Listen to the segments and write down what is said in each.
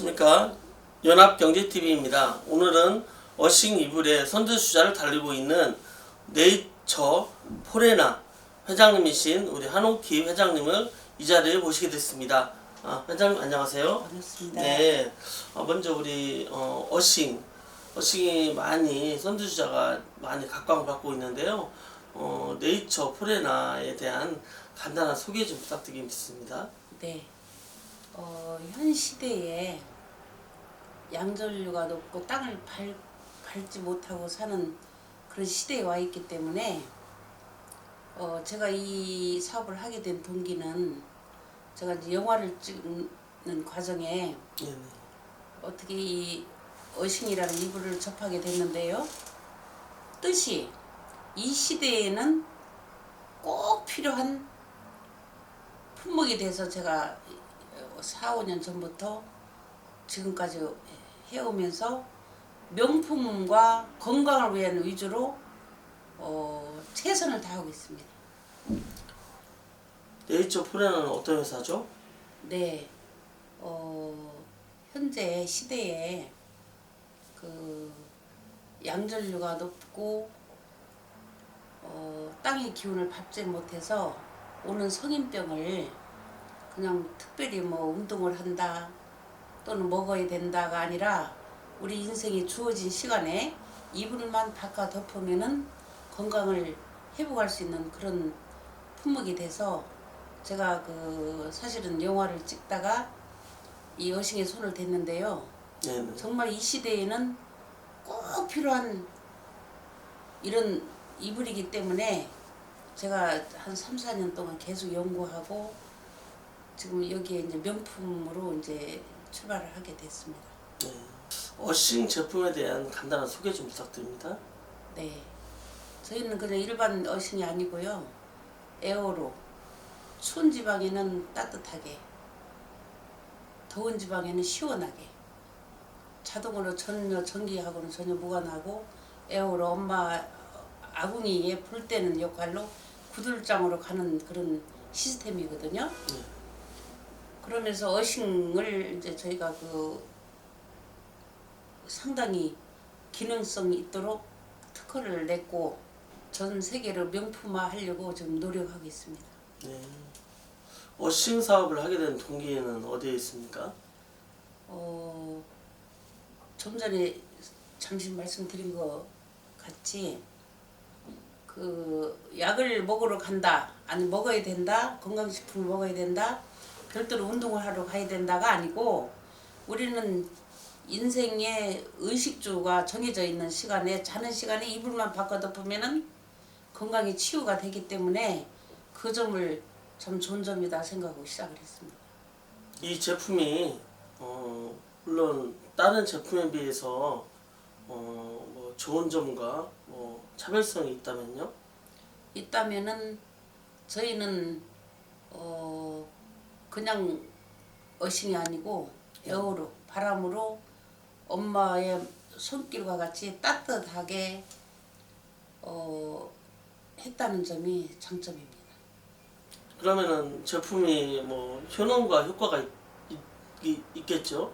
안녕하십니까 연합경제TV입니다. 오늘은 어싱 이불의 선두주자를 달리고 있는 네이처 포레나 회장님이신 우리 한옥기 회장님을 이 자리에 모시게 됐습니다. 아, 회장님 안녕하세요. 반갑습니다. 네, 어, 먼저 우리 어, 어싱 어싱이 많이 선두주자가 많이 각광을 받고 있는데요. 어, 네이처 포레나에 대한 간단한 소개 좀 부탁드리겠습니다. 네. 어, 현 시대에 양전류가 높고 땅을 밟, 밟지 못하고 사는 그런 시대에 와 있기 때문에 어, 제가 이 사업을 하게 된 동기는 제가 이제 영화를 찍는 과정에 네네. 어떻게 이 어신이라는 이불을 접하게 됐는데요. 뜻이 이 시대에는 꼭 필요한 품목이 돼서 제가 4, 5년 전부터 지금까지 해오면서 명품과 건강을 위한 위주로 어, 최선을 다하고 있습니다. 네이처 포레나는 어떤 회사죠? 네, 어, 현재 시대에 그 양전류가 높고 어, 땅의 기운을 밟지 못해서 오는 성인병을 그냥 특별히 뭐 운동을 한다 또는 먹어야 된다가 아니라 우리 인생이 주어진 시간에 이불만 바꿔 덮으면은 건강을 회복할 수 있는 그런 품목이 돼서 제가 그 사실은 영화를 찍다가 이 여신의 손을 댔는데요. 네 네. 정말 이 시대에는 꼭 필요한 이런 이불이기 때문에 제가 한 3, 4년 동안 계속 연구하고 지금 여기에 이제 명품으로 이제 출발을 하게 됐습니다. 네. 어싱 제품에 대한 간단한 소개 좀 부탁드립니다. 네. 저희는 그냥 일반 어신이 아니고요. 에어로 추운 지방에는 따뜻하게 더운 지방에는 시원하게 자동으로 전혀 전기하고는 전혀 무관하고 에어로 엄마 아궁이에 불 때는 역할로 구들장으로 가는 그런 시스템이거든요. 네. 그러면서 어싱을 이제 저희가 그 상당히 기능성이 있도록 특허를 냈고 전 세계로 명품화 하려고 지금 노력하고 있습니다. 네. 어싱 사업을 하게 된 동기는 어디에 있습니까? 어, 좀 전에 잠시 말씀드린 것 같이 그 약을 먹으러 간다 아니 먹어야 된다 건강식품을 먹어야 된다 별도로 운동을 하러 가야 된다가 아니고 우리는 인생의 의식주가 정해져 있는 시간에 자는 시간에 이불만 바꿔 덮으면은 건강이 치유가 되기 때문에 그 점을 참 좋은 점이다 생각하고 시작을 했습니다. 이 제품이 어, 물론 다른 제품에 비해서 어, 뭐 좋은 점과 뭐 차별성이 있다면요? 있다면은 저희는 어 그냥 어신이 아니고 에어로 바람으로 엄마의 손길과 같이 따뜻하게 어 했다는 점이 장점입니다. 그러면은 제품이 뭐 효능과 효과가 있, 있, 있겠죠?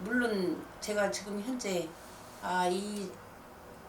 물론 제가 지금 현재 아 이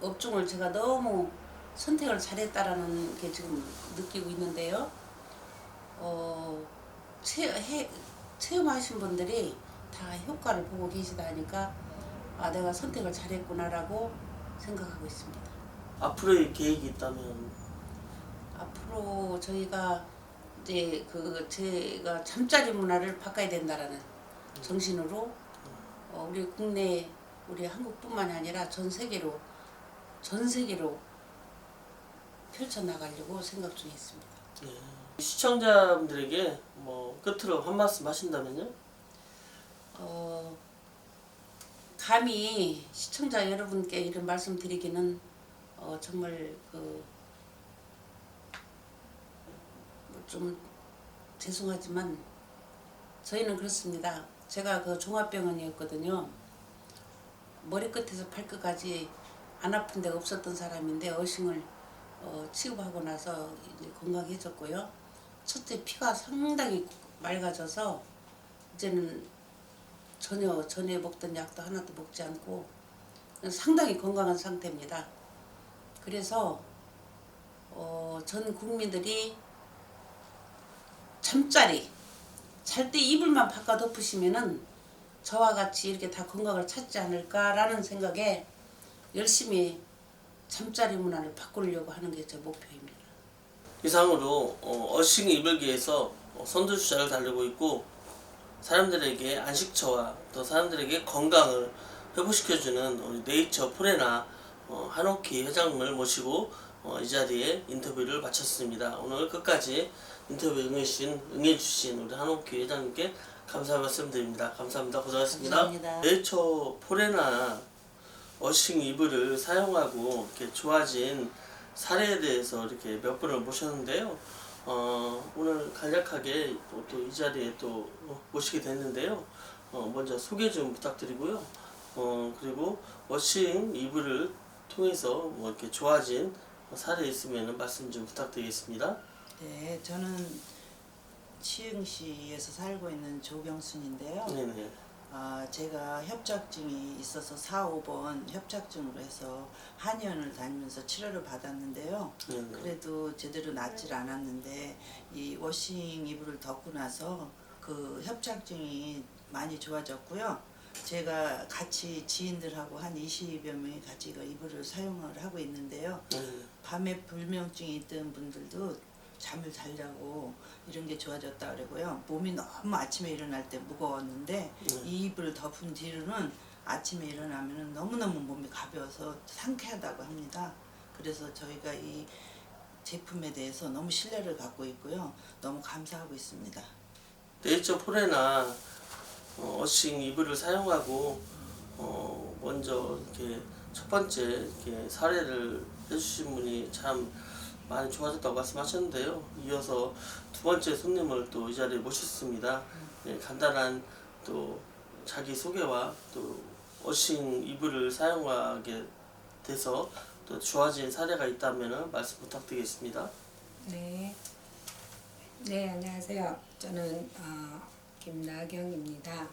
업종을 제가 너무 선택을 잘했다라는 게 지금 느끼고 있는데요. 어 체, 해, 체험하신 분들이 다 효과를 보고 계시다니까 아 내가 선택을 잘했구나라고 생각하고 있습니다. 앞으로의 계획이 있다면 앞으로 저희가 이제 그 제가 잠자리 문화를 바꿔야 된다라는 정신으로 어, 우리 국내 우리 한국뿐만이 아니라 전 세계로 전 세계로 펼쳐 나가려고 생각 중에 있습니다. 네. 시청자분들에게 뭐 끝으로 한 말씀 하신다면요? 어, 감히 시청자 여러분께 이런 말씀 드리기는 어, 정말 그좀 죄송하지만 저희는 그렇습니다. 제가 그 종합병원이었거든요. 머리끝에서 발끝까지 안 아픈 데가 없었던 사람인데 어싱을 어, 취급하고 나서 이제 건강해졌고요. 첫째 피가 상당히 맑아져서 이제는 전혀 전에 먹던 약도 하나도 먹지 않고 상당히 건강한 상태입니다. 그래서 어, 전 국민들이 잠자리 잘 때 이불만 바꿔 덮으시면은 저와 같이 이렇게 다 건강을 찾지 않을까라는 생각에 열심히 잠자리 문화를 바꾸려고 하는 게 제 목표입니다. 이상으로 어, 어싱 이불기에서 어, 선두주자를 달리고 있고 사람들에게 안식처와 또 사람들에게 건강을 회복시켜주는 우리 네이처 프레나 어, 한옥희 회장님을 모시고 어, 이 자리에 인터뷰를 마쳤습니다. 오늘 끝까지 인터뷰 응해주신, 응해주신 우리 한옥희 회장님께 감사 말씀드립니다. 감사합니다. 고생하셨습니다. 감사합니다. 네이처 프레나 어싱 이불을 사용하고 이렇게 좋아진 사례에 대해서 이렇게 몇 분을 모셨는데요. 어, 오늘 간략하게 또이 자리에 또 모시게 됐는데요. 어, 먼저 소개 좀 부탁드리고요. 어, 그리고 워싱 이불을 통해서 뭐 이렇게 좋아진 사례 있으면 말씀 좀 부탁드리겠습니다. 네, 저는 치흥시에서 살고 있는 조경순인데요. 네네. 아, 제가 협착증이 있어서 4, 5번 협착증으로 해서 한의원을 다니면서 치료를 받았는데요. 네네. 그래도 제대로 낫질 않았는데 이 워싱 이불을 덮고 나서 그 협착증이 많이 좋아졌고요. 제가 같이 지인들하고 한 20여 명이 같이 그 이불을 사용을 하고 있는데요. 네네. 밤에 불면증이 있던 분들도 잠을 잘 자고 이런 게 좋아졌다 그러고요. 몸이 너무 아침에 일어날 때 무거웠는데 네. 이 이불을 덮은 뒤로는 아침에 일어나면 너무너무 몸이 가벼워서 상쾌하다고 합니다. 그래서 저희가 이 제품에 대해서 너무 신뢰를 갖고 있고요. 너무 감사하고 있습니다. 네이처 포레나 어, 어싱 이불을 사용하고 어, 먼저 이렇게 첫 번째 이렇게 사례를 해주신 분이 참 많이 좋아졌다고 말씀하셨는데요. 이어서 두 번째 손님을 또 이 자리에 모셨습니다. 네, 간단한 또 자기 소개와 또 어싱 이불을 사용하게 돼서 또 좋아진 사례가 있다면 말씀 부탁드리겠습니다. 네. 네, 안녕하세요. 저는 어, 김나경입니다.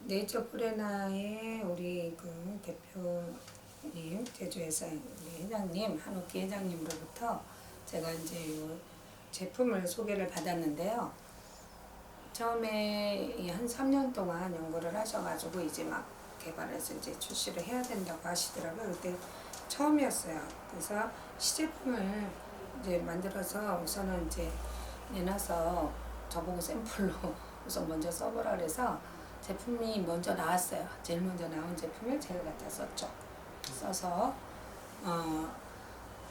네이처 프레나의 우리 그 대표 님, 제주회사 우리 회장님, 한옥기 회장님으로부터 제가 이제 요 제품을 소개를 받았는데요. 처음에 이한 3년 동안 연구를 하셔가지고 이제 막 개발해서 이제 출시를 해야 된다고 하시더라고요. 그때 처음이었어요. 그래서 시제품을 이제 만들어서 우선은 이제 내놔서 저보고 샘플로 우선 먼저 써보라 그래서 제품이 먼저 나왔어요. 제일 먼저 나온 제품을 제가 갖다 썼죠. 써서 어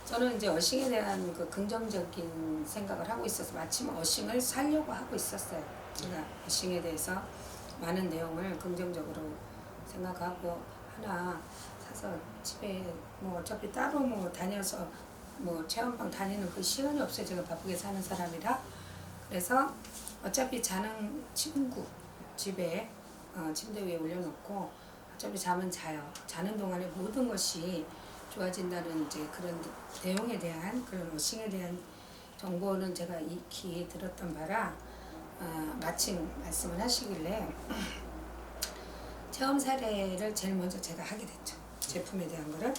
저는 이제 어싱에 대한 그 긍정적인 생각을 하고 있어서 마침 어싱을 살려고 하고 있었어요. 제가 어싱에 대해서 많은 내용을 긍정적으로 생각하고 하나 사서 집에 뭐 어차피 따로 뭐 다녀서 뭐 체험방 다니는 그 시간이 없어요. 제가 바쁘게 사는 사람이라 그래서 어차피 자는 친구 집에 어, 침대 위에 올려놓고 어차피 잠은 자요. 자는 동안에 모든 것이 좋아진다는 이제 그런 내용에 대한 그런 워싱에 대한 정보는 제가 익히 들었던 바라 어, 마침 말씀을 하시길래 체험 사례를 제일 먼저 제가 하게 됐죠. 제품에 대한 거를.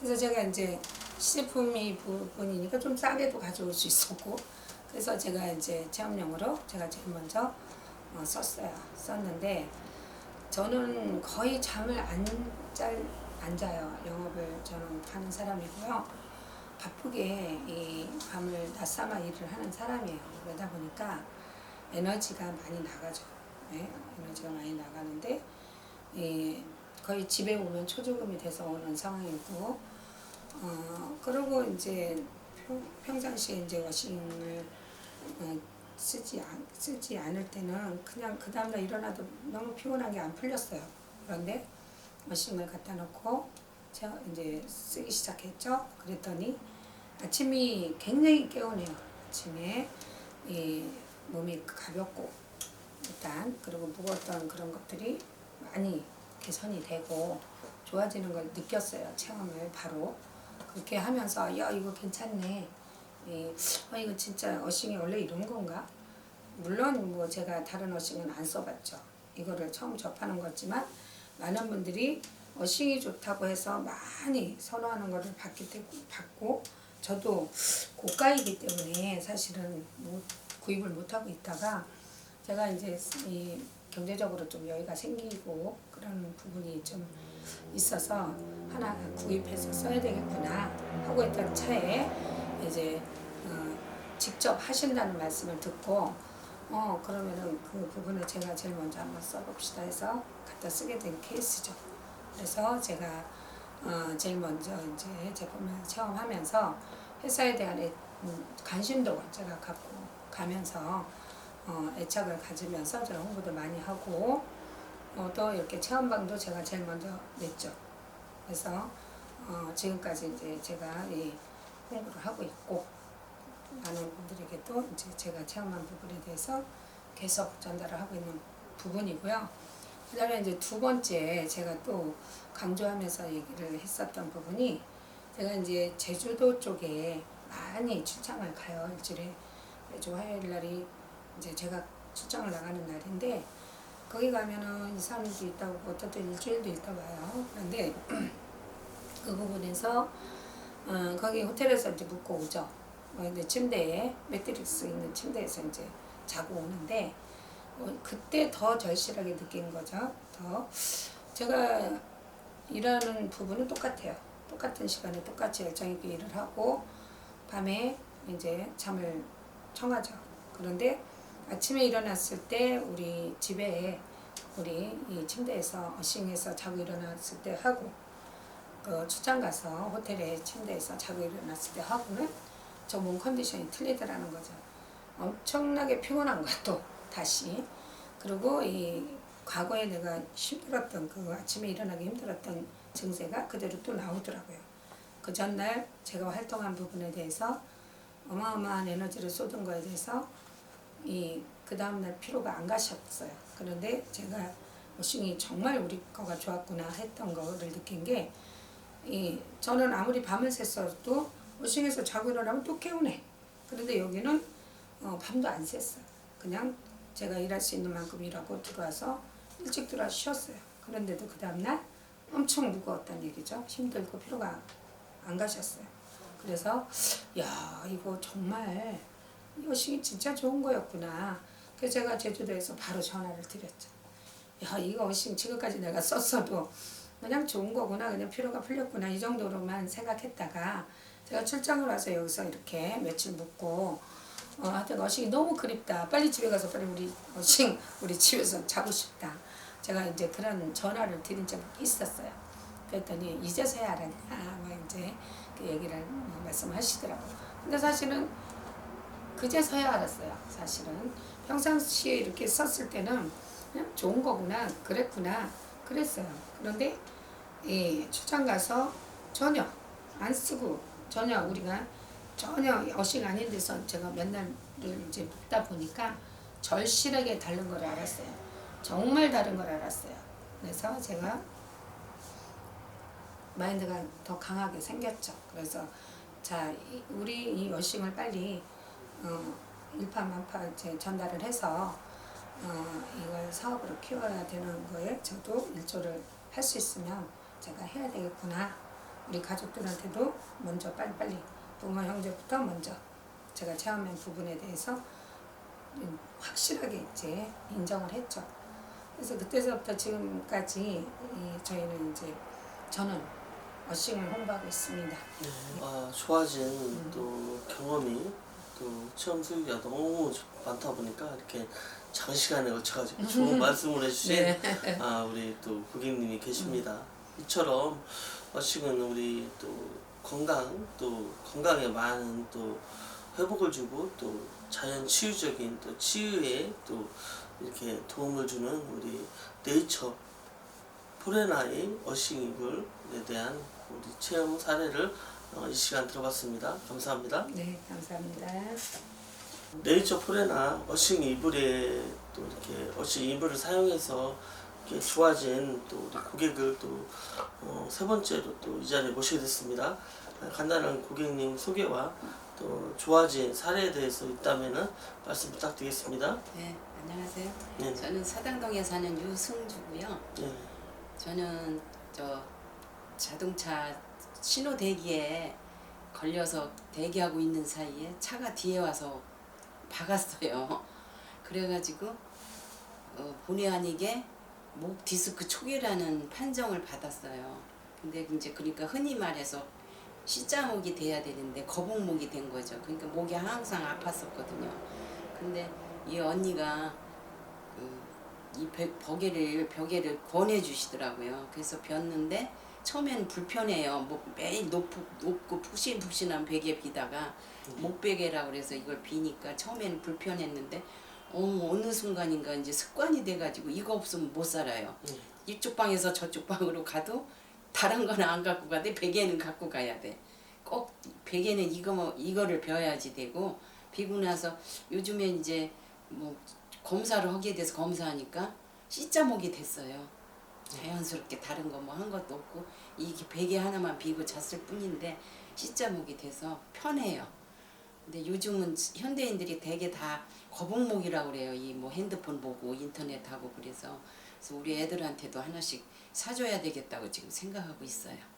그래서 제가 이제 시제품이 부분이니까 좀 싸게도 가져올 수 있었고 그래서 제가 이제 체험용으로 제가 제일 먼저 어, 썼어요. 썼는데 저는 거의 잠을 안, 잘, 안 자요. 영업을 저는 하는 사람이고요. 바쁘게 이 밤을 낮삼아 일을 하는 사람이에요. 그러다 보니까 에너지가 많이 나가죠. 네? 에너지가 많이 나가는데 이 거의 집에 오면 초조금이 돼서 오는 상황이고 어 그리고 이제 평, 평상시에 이제 워싱을 어, 쓰지 않, 쓰지 않을 때는 그냥 그 다음날 일어나도 너무 피곤한 게 안 풀렸어요. 그런데 머신을 갖다 놓고 제가 이제 쓰기 시작했죠. 그랬더니 아침이 굉장히 개운해요. 아침에 이 몸이 가볍고 일단 그리고 무거웠던 그런 것들이 많이 개선이 되고 좋아지는 걸 느꼈어요. 체험을 바로 그렇게 하면서 야 이거 괜찮네. 이, 어 이거 진짜 어싱이 원래 이런 건가? 물론 뭐 제가 다른 어싱은 안 써봤죠. 이거를 처음 접하는 거지만 많은 분들이 어싱이 좋다고 해서 많이 선호하는 거를 받기 때 받고 저도 고가이기 때문에 사실은 못, 구입을 못 하고 있다가 제가 이제 이 경제적으로 좀 여유가 생기고 그런 부분이 좀 있어서 하나 구입해서 써야 되겠구나 하고 있던 차에 이제 어, 직접 하신다는 말씀을 듣고 어 그러면은 그 부분을 제가 제일 먼저 한번 써봅시다 해서 갖다 쓰게 된 케이스죠. 그래서 제가 어 제일 먼저 이제 제품을 체험하면서 회사에 대한 애, 음, 관심도 제가 갖고 가면서 어 애착을 가지면서 제가 홍보도 많이 하고 어, 또 이렇게 체험방도 제가 제일 먼저 냈죠. 그래서 어, 지금까지 이제 제가 이 홍보를 하고 있고 많은 분들에게 또 이제 제가 체험한 부분에 대해서 계속 전달을 하고 있는 부분이고요. 그다음에 이제 두 번째 제가 또 강조하면서 얘기를 했었던 부분이 제가 이제 제주도 쪽에 많이 출장을 가요. 일주일에 매주 화요일 날이 이제 제가 출장을 나가는 날인데 거기 가면은 이 사람도 있다고 어떨 때 일주일도 있다 와요. 그런데 그 부분에서 어, 거기 호텔에서 이제 묵고 오죠. 어, 근데 침대에 매트릭스 있는 침대에서 이제 자고 오는데 어, 그때 더 절실하게 느낀 거죠. 더 제가 일하는 부분은 똑같아요. 똑같은 시간에 똑같이 열정 있게 일을 하고 밤에 이제 잠을 청하죠. 그런데 아침에 일어났을 때 우리 집에 우리 이 침대에서 어싱해서 자고 일어났을 때 하고 그 출장 가서 호텔에 침대에서 자고 일어났을 때 하고는 저 몸 컨디션이 틀리더라는 거죠. 엄청나게 피곤한 또 다시 그리고 이 과거에 내가 힘들었던 그 아침에 일어나기 힘들었던 증세가 그대로 또 나오더라고요. 그 전날 제가 활동한 부분에 대해서 어마어마한 에너지를 쏟은 거에 대해서 이 그 다음날 피로가 안 가셨어요. 그런데 제가 워싱이 정말 우리 거가 좋았구나 했던 거를 느낀 게 이 저는 아무리 밤을 샜어도 워싱에서 자고 일어나면 또 깨우네. 그런데 여기는 어, 밤도 안 샜어요. 그냥 제가 일할 수 있는 만큼 일하고 들어와서 일찍 들어와 쉬었어요. 그런데도 그 다음날 엄청 무거웠다는 얘기죠. 힘들고 피로가 안 가셨어요. 그래서 야 이거 정말 이것이 진짜 좋은 거였구나. 그래서 제가 제주도에서 바로 전화를 드렸죠. 야 이거 어싱 지금까지 내가 썼어도 그냥 좋은 거구나 그냥 피로가 풀렸구나 이 정도로만 생각했다가 제가 출장을 와서 여기서 이렇게 며칠 묵고 어, 하여튼 어싱이 너무 그립다. 빨리 집에 가서 빨리 우리 어싱 우리 집에서 자고 싶다. 제가 이제 그런 전화를 드린 적이 있었어요. 그랬더니 이제서야 알았냐 막 이제 그 얘기를 어, 말씀하시더라고요. 근데 사실은 그제서야 알았어요 사실은. 평상시에 이렇게 썼을 때는 그냥 좋은 거구나 그랬구나 그랬어요. 그런데 이 출장 가서 전혀 안 쓰고 전혀 우리가 전혀 어식 아닌 데서 제가 몇 날을 이제 묵다 보니까 절실하게 다른 걸 알았어요. 정말 다른 걸 알았어요. 그래서 제가 마인드가 더 강하게 생겼죠. 그래서 자 이- 우리 이 어싱을 빨리 어, 일파만파 이제 전달을 해서 어, 이걸 사업으로 키워야 되는 거에 저도 일조를 할 수 있으면 제가 해야 되겠구나. 우리 가족들한테도 먼저 빨리빨리 부모 형제부터 먼저 제가 체험한 부분에 대해서 음, 확실하게 이제 인정을 했죠. 그래서 그때서부터 지금까지 이 저희는 이제 저는 어싱을 홍보하고 있습니다. 아, 좋아진 또 경험이 또 체험 수익이 너무 많다 보니까 이렇게 장시간에 걸쳐가지고 좋은 말씀을 해주신 네. 아, 우리 또 고객님이 계십니다. 이처럼 어식은 우리 또 건강 또 건강에 많은 또 회복을 주고 또 자연 치유적인 또 치유에 또 이렇게 도움을 주는 우리 네이처 포레나의 어싱이블에 대한 우리 체험 사례를 어, 이 시간 들어봤습니다. 감사합니다. 네, 감사합니다. 네이처 포레나 어싱 이불에 또 이렇게 어싱 이불을 사용해서 이렇게 좋아진 또 우리 고객을 또세 번째로 또 이 자리에 모시게 됐습니다. 아, 간단한 고객님 소개와 또 좋아진 사례에 대해서 있다면은 말씀 부탁드리겠습니다. 네, 안녕하세요. 네. 저는 사당동에 사는 유승주고요. 네. 저는 저 자동차 신호 대기에 걸려서 대기하고 있는 사이에 차가 뒤에 와서 박았어요. 그래가지고 어, 본의 아니게 목 디스크 초기라는 판정을 받았어요. 근데 이제 그러니까 흔히 말해서 C자목이 돼야 되는데 거북목이 된 거죠. 그러니까 목이 항상 아팠었거든요. 근데 이 언니가 그, 이 벽- 벽에를 벽에를 권해 주시더라고요. 그래서 폈는데 처음에는 불편해요. 뭐 매일 높, 높고 푹신푹신한 베개 비다가 목베개라 그래서 이걸 비니까 처음에는 불편했는데 어, 어느 순간인가 이제 습관이 돼가지고 이거 없으면 못 살아요. 네. 이쪽 방에서 저쪽 방으로 가도 다른 거는 안 갖고 가되 베개는 갖고 가야 돼. 꼭 베개는 이거 뭐 이거를 벼야지 되고 비고 나서 요즘에 이제 뭐 검사를 하게 돼서 검사하니까 C자목이 됐어요. 자연스럽게 다른 거 뭐 한 것도 없고 이게 베개 하나만 비고 잤을 뿐인데 C자목이 돼서 편해요. 근데 요즘은 현대인들이 되게 다 거북목이라고 그래요. 이 뭐 핸드폰 보고 인터넷 하고 그래서 그래서 우리 애들한테도 하나씩 사줘야 되겠다고 지금 생각하고 있어요.